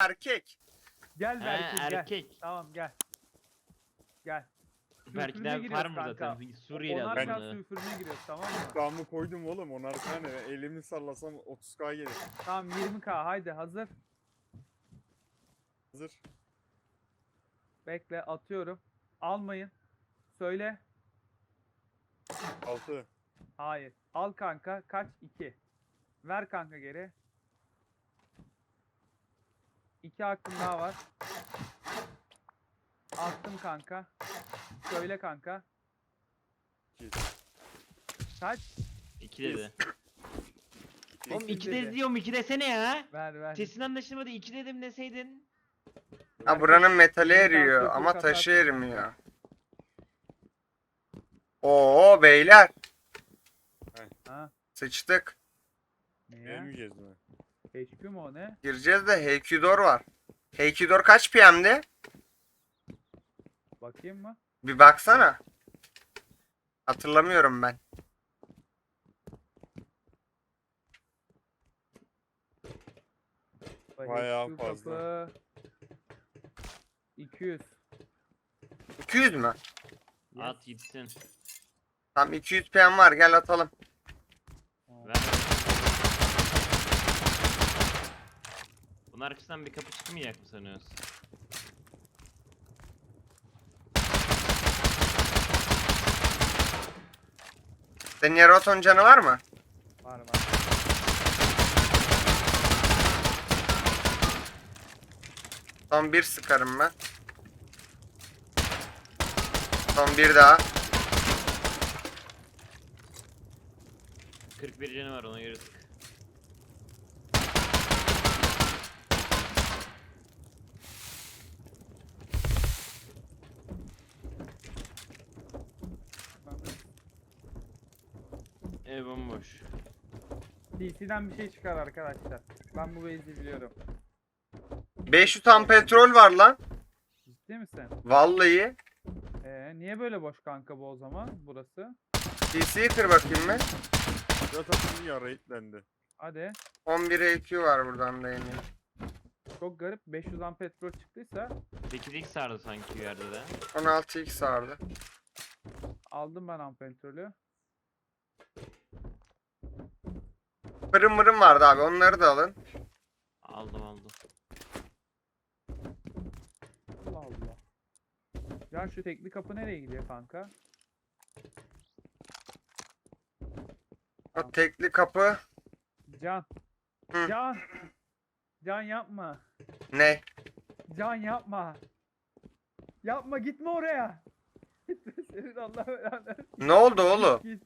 erkek. Gel He, Berkin gel. erkek. Tamam gel. Gel. Belki de var giriyoruz mı kanka. zaten? Suriyeli Onar adamı. kağıt sülfürüne giriyoruz tamam mı? Kulağımı koydum oğlum onar tane. Elimi sallasam 30k gelir. Tamam 20k haydi hazır. Hazır. Bekle atıyorum. Almayın. Söyle. 6. Hayır. Al kanka. Kaç? 2. Ver kanka geri. 2 hakkım daha var. Attım kanka. Söyle kanka. 2. Kaç? İki dedi. Oğlum İki iki dedi. de diyorum iki desene ya. Ver ver. Sesin anlaşılmadı iki dedim deseydin. Ha buranın metali eriyor ama taşı erimiyor. Oo beyler Ha. sıçtık. Niye? Gelmeyeceğiz mi? HP mi o ne? Gireceğiz de Heikidor var. Heikidor kaç PM'di? Bakayım mı? Bir baksana. Hatırlamıyorum ben. Bayağı fazla. kapı 200. 200 mü? At gitsin. Tam 200 PM var gel atalım. Ver. Bunun arkasından bir kapı çıkmayacak mı sanıyorsun? Senin Yeraton canı var mı? Var var. Son bir sıkarım ben. Son bir daha. 41 canı var ona göre sık. DC'den bir şey çıkar arkadaşlar. Ben bu base'i biliyorum. 500 tam petrol var lan. Ciddi misin? Vallahi. Ee, niye böyle boş kanka bu o zaman burası? DC'yi kır bakayım ben. Zaten ya raidlendi. Hadi. 11 EQ var buradan da yine. Çok garip. 500 an petrol çıktıysa 8x sardı sanki bir yerde de. 16x vardı. aldım ben an Fırın mırın vardı abi onları da alın. Aldım aldım. Allah Allah. Ya şu tekli kapı nereye gidiyor kanka? O tekli kapı. Can. Hı. Can. Can yapma. Ne? Can yapma. Yapma gitme oraya. Senin Allah belanı. Ne oldu oğlum? Git.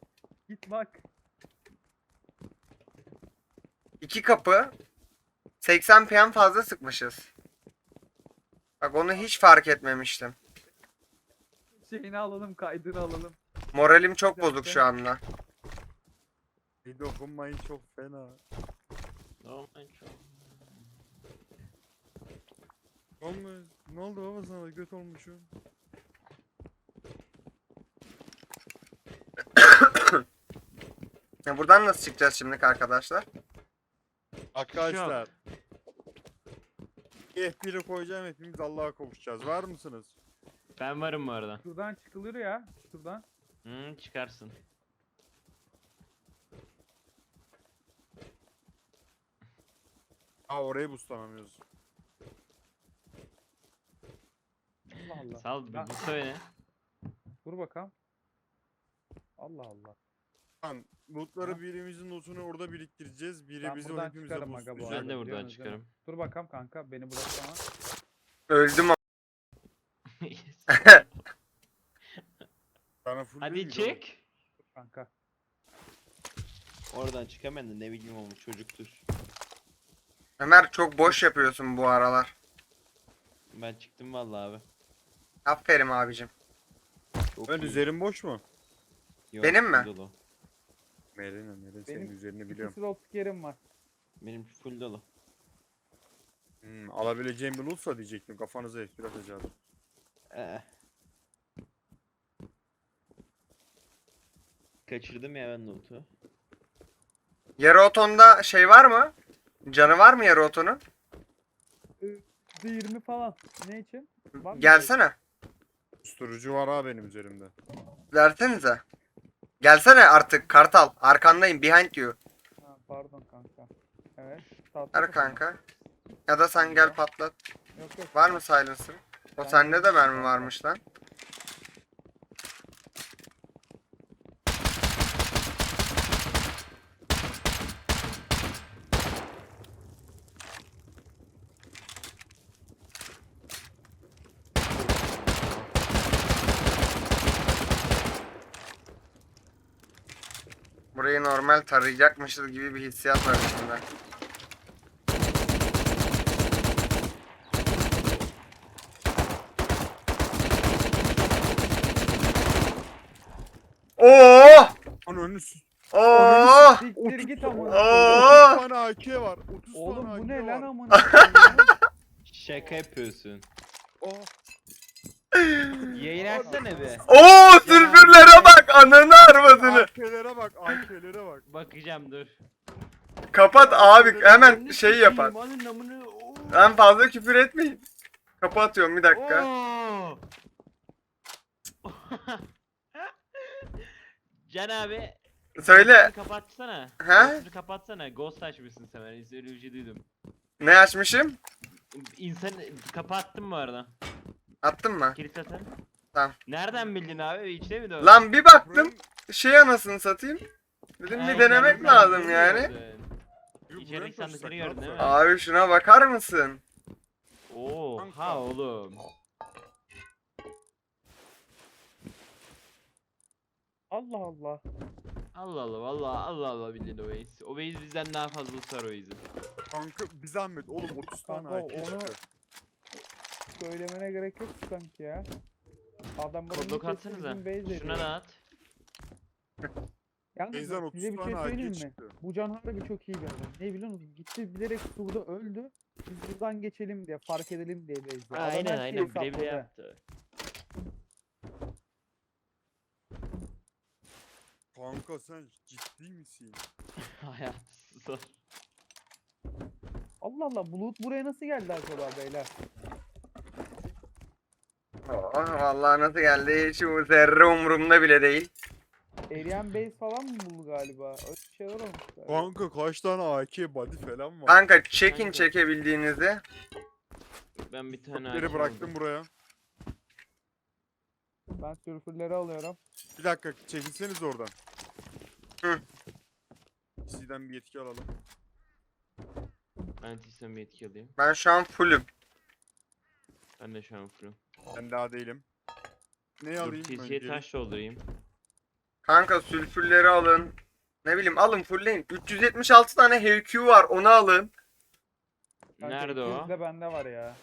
Git bak. İki kapı. 80 PM fazla sıkmışız. Bak onu hiç fark etmemiştim. Şeyini alalım kaydını alalım. Moralim çok bozuk şu anda. Bir dokunmayın çok fena. Tamam ben çok. Oğlum ne oldu baba sana göt olmuşum. Ya buradan nasıl çıkacağız şimdi arkadaşlar? Arkadaşlar. F1'i koyacağım hepimiz Allah'a kavuşacağız. Var mısınız? Ben varım bu arada. Şuradan çıkılır ya. Şuradan. Hı, çıkarsın. Aa orayı buslanamıyoruz. Allah Allah. Sal bir Ya. bu söyle. Dur bakalım. Allah Allah. Lan lootları Ha. birimizin lootunu orada biriktireceğiz. Biri Ben bizi buradan hepimize çıkarım aga bu boostlayacak. Ben arada, de buradan biliyorsunuz değil mi? çıkarım. Dur bakalım kanka beni bıraksana. Öldüm ama. Sana full Hadi mi çık. Kanka. Oradan çıkamayan da ne bileyim ama çocuktur. Ömer çok boş yapıyorsun bu aralar. Ben çıktım vallahi abi. Aferin abicim. Çok Ön iyi. üzerin boş mu? Yok, Benim mi? dolu. Merine Merine senin Benim üzerini İki biliyorum. slot sikerim var. Benim full dolu. Hmm, alabileceğim bir lootsa diyecektim. Kafanıza F1 atacağız. Ee. Kaçırdım ya ben notu. Yarı otonda şey var mı? Canı var mı yarı otonun? 20 falan. Ne için? Var mı Gelsene. Susturucu var ha benim üzerimde. Versenize. Gelsene artık Kartal. Arkandayım. Behind you. Ha, pardon kanka. Evet. Tatlı Ver kanka. Ya da sen gel patlat. Yok yok. Var mı silencer? O sende de mermi varmış lan. Normal tarayacakmışız gibi bir hissiyat var içimde. Oo! Lan önünü s- Oo! Siktir git amına. Oo! koyayım. 30 tane AK var. 30 Oğlum tane bu AK ne lan amına? Şaka yapıyorsun. Oh, Yayın açsana be. Oo! Sülfürlere bak! Ananı arvadını! AK'lere bak, AK'lere bak. Bakacağım dur. Kapat abi hemen şey yapar. Ben fazla küfür etmeyin. Kapatıyorum bir dakika. Can abi. Söyle. Kapatsana. He? Kapatsana. Ghost açmışsın sen. Ben öyle bir şey duydum. Ne açmışım? İnsan kapattım bu arada. Attın mı? Kilit atın. Tamam. Nereden bildin abi? İçte mi doğru? Lan bir baktım. Şey anasını satayım. Dedim bir denemek ben lazım yani. taşısak, sandıkları gördün değil mi? Abi şuna bakar mısın? Oo, Kanka. ha oğlum. Allah Allah. Allah Allah vallahi Allah Allah bildiğin o Waze. O Waze bizden daha fazla tutar o Waze'i. Kanka bir zahmet oğlum 30 tane Kanka, AK onu- çıktı. Söylemene gerek yok sanki ya. Adam bunu Kodlok atsanıza. Şuna da at. Yalnız 30 size bir şey tane AK söyleyeyim mi? çıktı. Bu can harbi çok iyi bir adam. Ne biliyor musun? Gitti bilerek surda öldü. Biz buradan geçelim diye, fark edelim diye bezdi. Adam her Aynen şeyi aynen bile bile hesapladı. yaptı. Kanka sen ciddi misin? Hayatsız o. Allah Allah bulut buraya nasıl geldi acaba beyler? Vallahi nasıl geldi hiç bu zerre umurumda bile değil. Eriyen base falan mı buldu galiba? Öyle bir şeyler olmuş galiba. Kanka kaç tane AK body falan var. Kanka çekin Kanka. çekebildiğinizi. Ben bir tane AK bıraktım buraya. Ben sürfürleri alıyorum. Bir dakika çekilseniz oradan. Hı. Sizden bir yetki alalım. Ben sistem bir etki alayım. Ben şu an fullüm. Ben de şu an fullüm. Ben daha değilim. Ne Dur alayım? TC'ye önce? taş doldurayım. Kanka sülfürleri alın. Ne bileyim alın fullleyin. 376 tane HQ var onu alın. Kanka Nerede o? 200 de bende var ya.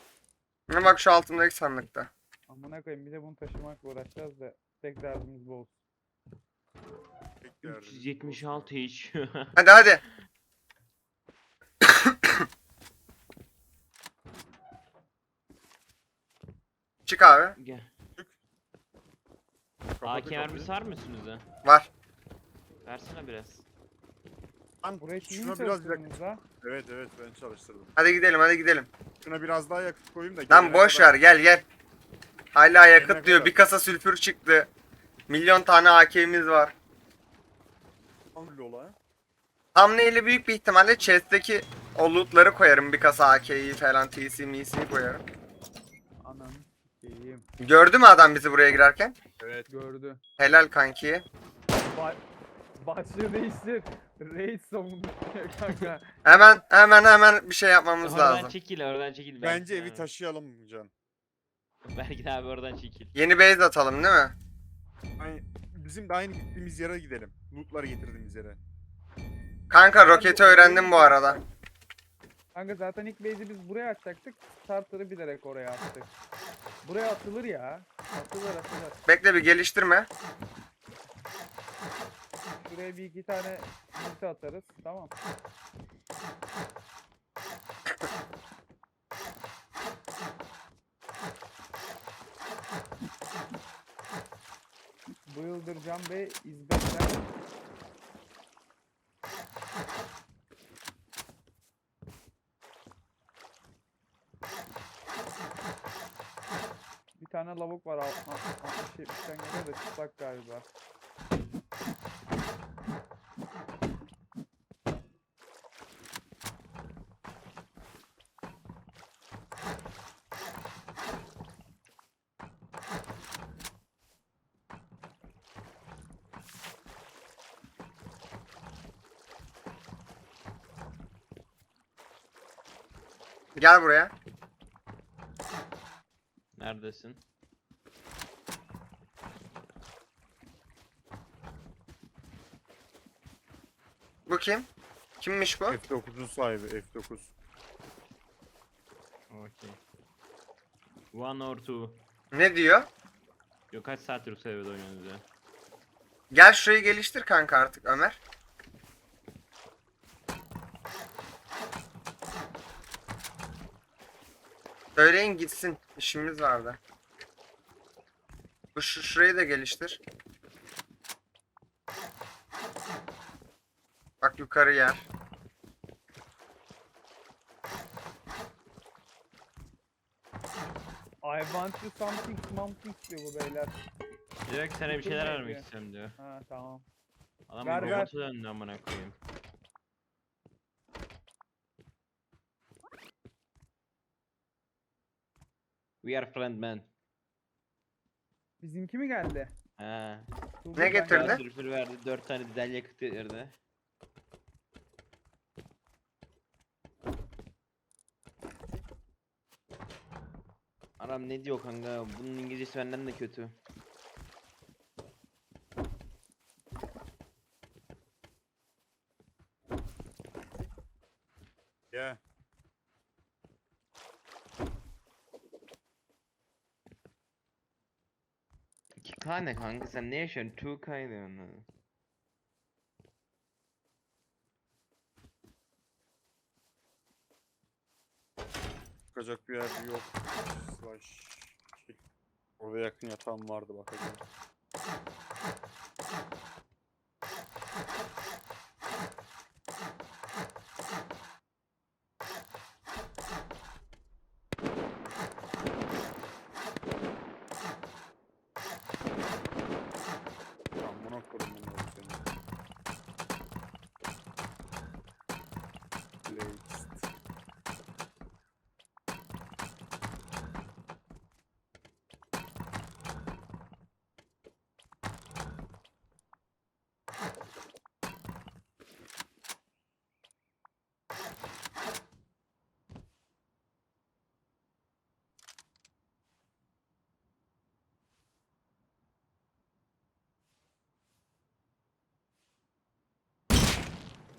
Ne bak şu altımdaki sandıkta. Amına koyayım bir de bunu taşımakla uğraşacağız da tek derdimiz bu olsun. Tek derdimiz olsun. 376 hiç. Hadi hadi. Çık abi. Gel. AK mermisi var mı üstünüzde? Var. Versene biraz. Lan Burayı sizin şuna biraz çalıştırdınız ha. Evet evet ben çalıştırdım. Hadi gidelim hadi gidelim. Şuna biraz daha yakıt koyayım da. Lan gelene boş kadar- ver gel gel. Hala yakıt diyor. kadar. Bir kasa sülfür çıktı. Milyon tane AK'miz var. Hangi ola? Thumbnail'e büyük bir ihtimalle chest'teki o loot'ları koyarım. Bir kasa AK'yi falan TC MC'yi koyarım. Gördü mü adam bizi buraya girerken? Evet. Gördü. Helal kanki. Ba başlığı değiştir. Raid savundu kanka. Hemen hemen hemen bir şey yapmamız Oradan lazım. çekil, oradan çekil. Bence evi taşıyalım Can. Berkin abi oradan çekil. Yeni base atalım değil mi? Hani bizim de aynı gittiğimiz yere gidelim. Lootları getirdiğimiz yere. Kanka roketi öğrendim bu arada. Kanka zaten ilk base'i biz buraya atacaktık. Starter'ı bilerek oraya attık. Buraya atılır ya. Atılır atılır. Bekle bir geliştirme. Buraya bir iki tane multi atarız. Tamam. Bu yıldır Can Bey İzbek'ten tane lavuk var. 60-70'ten geliyor da çıplak galiba. Gel buraya. Neredesin? Kim? Kimmiş bu? F9'un sahibi F9. Okey. One or two. Ne diyor? Yok kaç saattir bu seviyede oynuyorsunuz ya? Gel şurayı geliştir kanka artık Ömer. Söyleyin gitsin. İşimiz vardı. Bu şu şurayı da geliştir. Yukarı yer. I want you something something diyor bu beyler. Diyor ki sana bir şeyler ne vermek diyor? istiyorum diyor. Ha tamam. Adam Ver, ver. robota döndü amına koyayım. We are friend man. Bizimki mi geldi? Ha. Dur, Ne ben getirdi? gel- Sülfür verdi 4 tane dizel yakıt verdi. Aram ne diyor kanka? Bunun İngilizcesi benden de kötü. Ya. İki K ne kanka sen ne yaşıyorsun? 2K diyorsun. Çıkacak bir yer yok. Slash. Orada yakın yatağım vardı bakacağım.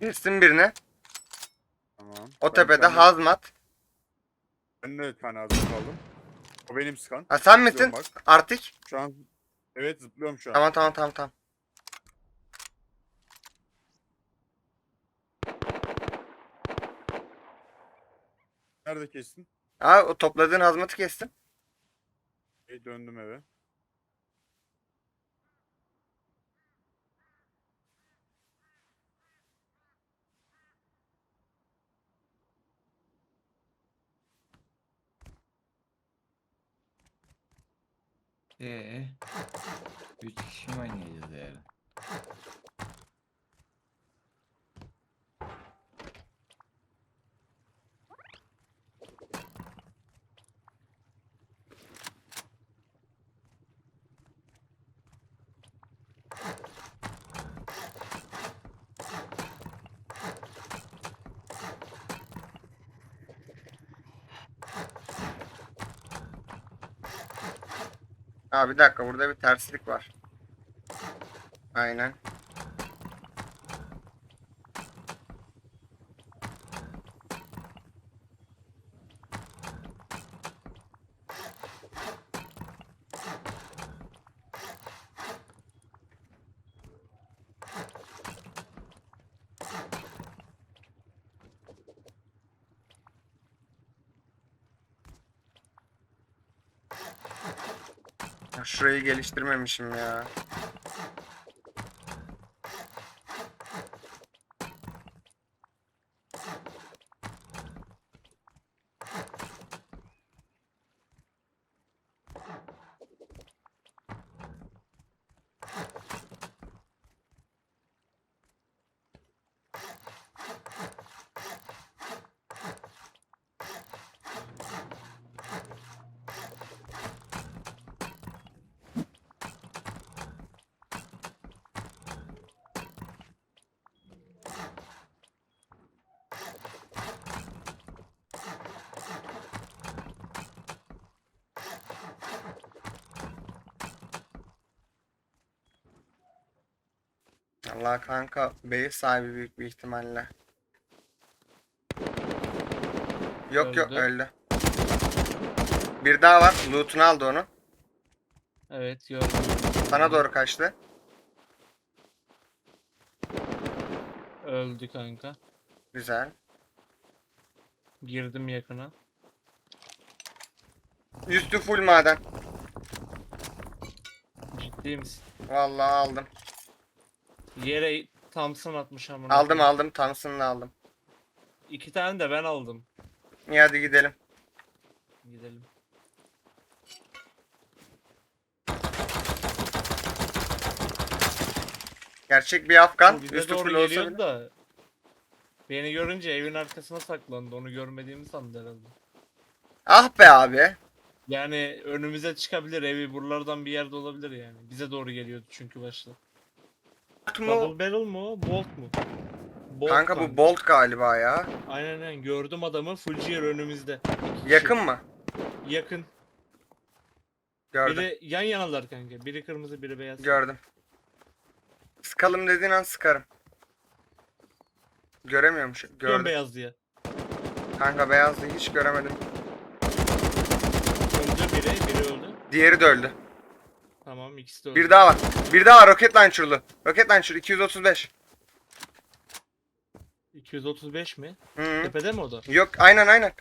Gitsin birine. Tamam. O Ben tepede senden- hazmat. Ben de bir tane hazır kaldım. O benim skan. Ha sen misin? Bak. Artık. Şu an evet zıplıyorum şu an. Tamam tamam tamam tamam. Nerede kestin? Aa o topladığın hazmatı kestim. Hey, döndüm eve. Ee, üç kişi mi oynayacağız yani? Aa bir dakika burada bir terslik var. Aynen. Şurayı geliştirmemişim ya. Allah kanka bey sahibi büyük bir ihtimalle. Yok yok Öldü. öldü. Bir daha var. Loot'unu aldı onu. Evet gördüm. Sana doğru kaçtı. Öldü kanka. Güzel. Girdim yakına. Üstü full maden. Ciddi misin? Vallahi aldım. Yere Thompson atmış amına. Aldım koyayım. aldım. Thompson'ını aldım. İki tane de ben aldım. İyi hadi gidelim. Gidelim. Gerçek bir Afgan. O bize Üstü doğru full olsa geliyordu bile. da. Beni görünce evin arkasına saklandı. Onu görmediğimi sandı herhalde. Ah be abi. Yani önümüze çıkabilir. Evi buralardan bir yerde olabilir yani. Bize doğru geliyordu çünkü başta. Mu? Double barrel mu? Bolt mu? Bolt Kanka bu Bolt galiba ya. Aynen aynen gördüm adamı full gear önümüzde. İki kişi. Yakın mı? Yakın. Gördüm. Biri yan yanalar kanka. Biri kırmızı biri beyaz. Gördüm. Sıkalım dediğin an sıkarım. Göremiyormuş. Gördüm. Gördüm. beyaz diye. Kanka beyazdı hiç göremedim. Öldü biri, biri öldü. Diğeri de öldü. Tamam ikisi de öldü. Bir daha var. Bir daha var roket launcher'lı. Roket launcher 235. 235 mi? Hı -hı. Tepede mi o da? Yok aynen aynen.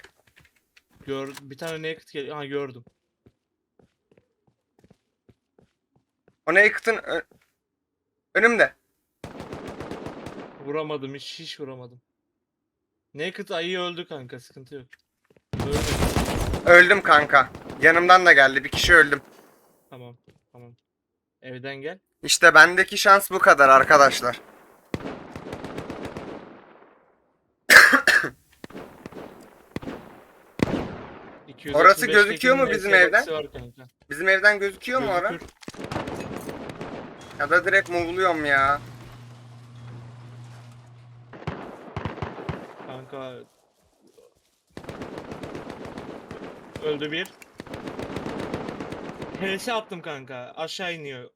Gör, bir tane naked geliyor. Ha gördüm. O Naked'ın ö- önümde. Vuramadım hiç hiç vuramadım. Naked ayı öldü kanka sıkıntı yok. Öldü. Öldüm kanka. Yanımdan da geldi. Bir kişi öldüm. Tamam tamam. Evden gel. İşte bendeki şans bu kadar arkadaşlar. Orası 235'tekinin gözüküyor mu bizim evden? Bizim evden gözüküyor mu? Gözükür. Ya da direkt movluyorum ya. Kanka öldü bir. HS attım kanka. Aşağı iniyor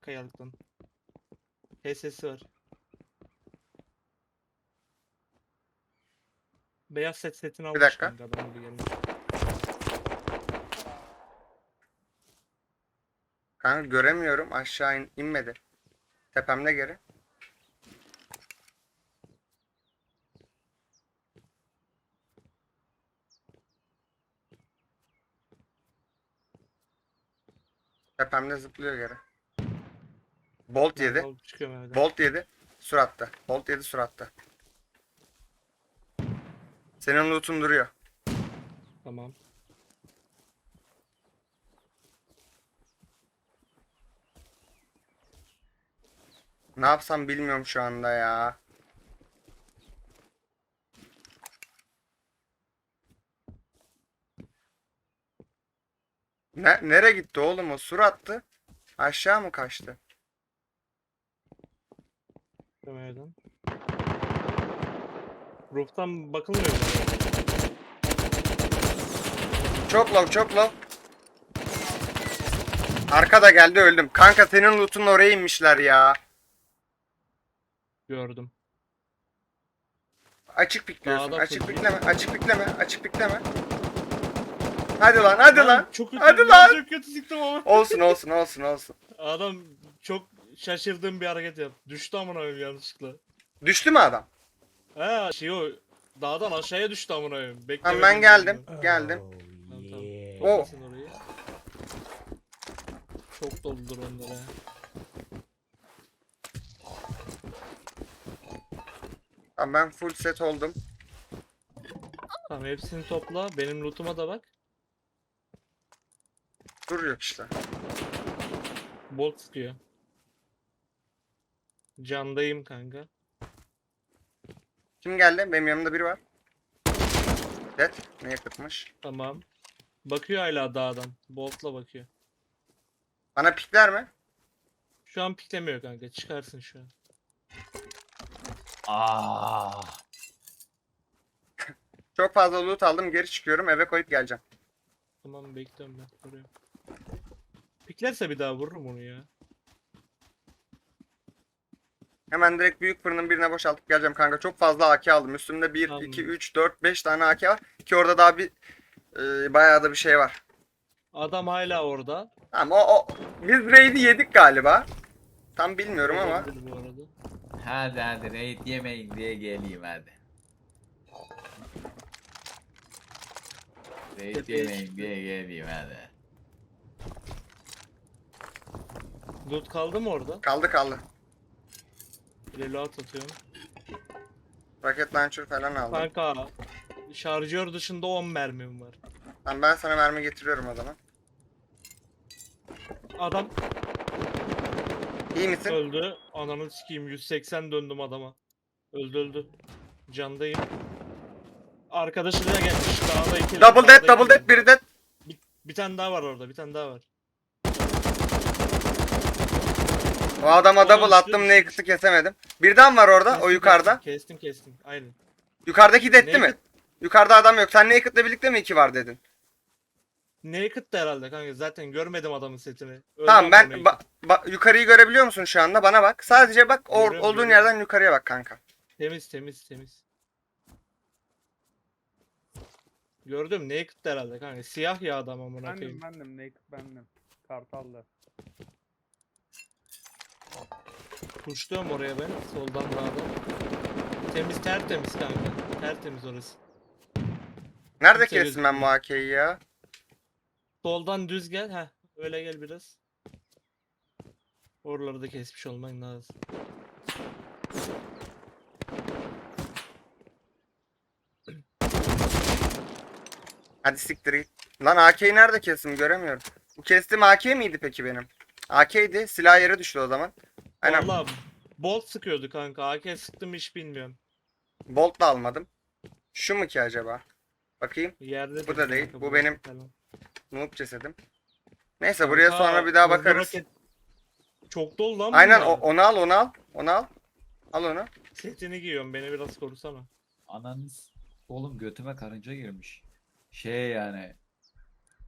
kayalıktan. HS'si var. Beyaz set setini almış dakika. kanka ben bir geleyim. Kanka göremiyorum. Aşağı in- inmedi. Tepemde geri. Tepemde zıplıyor geri. Bolt Ben yedi. alıp çıkıyorum evden. Bolt yedi. Suratta. Bolt yedi suratta. Senin loot'un duruyor. Tamam. Ne yapsam bilmiyorum şu anda ya. Ne, nereye gitti oğlum o? Sur attı. Aşağı mı kaçtı? Evden. Roof'tan bakılmıyor. Çok low çok low. Arkada geldi öldüm. Kanka senin loot'un oraya inmişler ya. Gördüm. Açık pikliyorsun. Dağda Açık full pikleme. Açık pikleme. Açık pikleme. Hadi lan hadi lan. Çok kötü, Hadi lan. Çok kötü sıktım ama. Olsun olsun olsun olsun. Adam çok şaşırdığım bir hareket yaptı. Düştü amına koyayım yanlışlıkla. Düştü mü adam? He şey o dağdan aşağıya düştü amına koyayım. Tamam Beklemedim ben geldim. bunu. Geldim. Tamam, tamam. Oh. Orayı. Çok doludur onlara. Tamam ben full set oldum. Tamam hepsini topla. Benim lootuma da bak. Dur yok işte. Bolt sıkıyor. Candayım kanka. Kim geldi? Benim yanımda biri var. Dead. Ne yakıtmış? Tamam. Bakıyor hala dağdan. Bolt'la bakıyor. Bana pikler mi? Şu an piklemiyor kanka. Çıkarsın şu an. Ah. Çok fazla loot aldım. Geri çıkıyorum. Eve koyup geleceğim. Tamam bekliyorum ben. Koruyorum. Piklerse bir daha vururum onu ya. Hemen direkt büyük fırının birine boşaltıp geleceğim kanka. Çok fazla AK aldım. Üstümde 1, Tamam. 2, 3, 4, 5 tane AK var. Ki orada daha bir e, bayağı da bir şey var. Adam hala orada. Tamam o, o biz raid'i yedik galiba. Tam bilmiyorum ama. Olabilir bu arada. Hadi hadi raid yemeyin diye geleyim hadi. Raid yemeyin diye geleyim hadi. Loot kaldı mı orada? Kaldı kaldı. Reload atıyorum. Rocket launcher falan aldım. Kanka şarjör dışında 10 mermim var. Tamam ben sana mermi getiriyorum o zaman. Adam İyi misin? öldü. Ananı sikeyim 180 döndüm adama. Öldü öldü. Candayım. Arkadaşı da gelmiş. Dağda iki. Double dead, double dead, biri dead. Bir, tane daha var orada. Bir tane daha var. O adama Onun double üstü attım, düşmüş. naked'ı kesemedim. Birden var orada, o Kestim, yukarıda. Kestim kestim. Aynen. Yukarıdaki değil mi? Naked- Yukarıda adam yok. Sen naked'la birlikte mi iki var dedin? Naked da herhalde kanka. Zaten görmedim adamın setini. Öldü Tamam ama ben naked. ba- ba- yukarıyı görebiliyor musun şu anda? Bana bak. Sadece bak or- Görüyorum, olduğun görüyorum. yerden yukarıya bak kanka. Temiz temiz temiz. Gördüm naked de herhalde kanka. Siyah ya adam amına koyayım. Bendim bendim. Naked bendim. Kartallı. Kuşluyorum oraya ben. Soldan dağdan. Temiz tertemiz kanka. Tertemiz orası. Nerede Kimse kestim ben bu AK'yi ya? Soldan düz gel. Heh. Öyle gel biraz. Oraları da kesmiş olman lazım. Hadi siktir git. Lan AK'yi nerede kestim göremiyorum. Bu kestiğim AK miydi peki benim? AK'ydi. Silah yere düştü o zaman. Aynen. Valla bolt sıkıyordu kanka. AK sıktım hiç bilmiyorum. Bolt da almadım. Şu mu ki acaba? Bakayım. Yerde Bu da değil, kanka, bu benim falan. Noob cesedim. Neyse buraya Kanka, sonra bir daha hızlı bakarız. roket- Çok dolu lan Aynen bunlar. o- onu al onu al. Onu al. Al onu. Setini giyiyorum beni biraz korusana. Ananız oğlum götüme karınca girmiş. Şey yani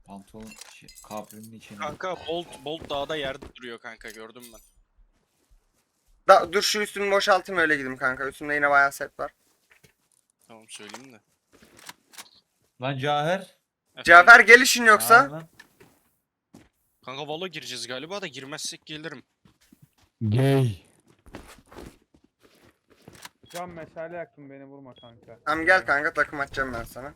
pantolon şey, kabrinin içine. Kanka Bolt, Bolt dağda yerde duruyor kanka gördüm ben. Da, dur şu üstümü boşaltayım öyle gideyim kanka. Üstümde yine bayağı set var. Tamam söyleyeyim de. Lan Cahir. Efendim? Cafer gelişin yoksa. Cahir lan. Kanka Valo gireceğiz galiba da girmezsek gelirim. Can meşale yaktım beni vurma kanka. Tamam gel kanka takım atacağım ben sana.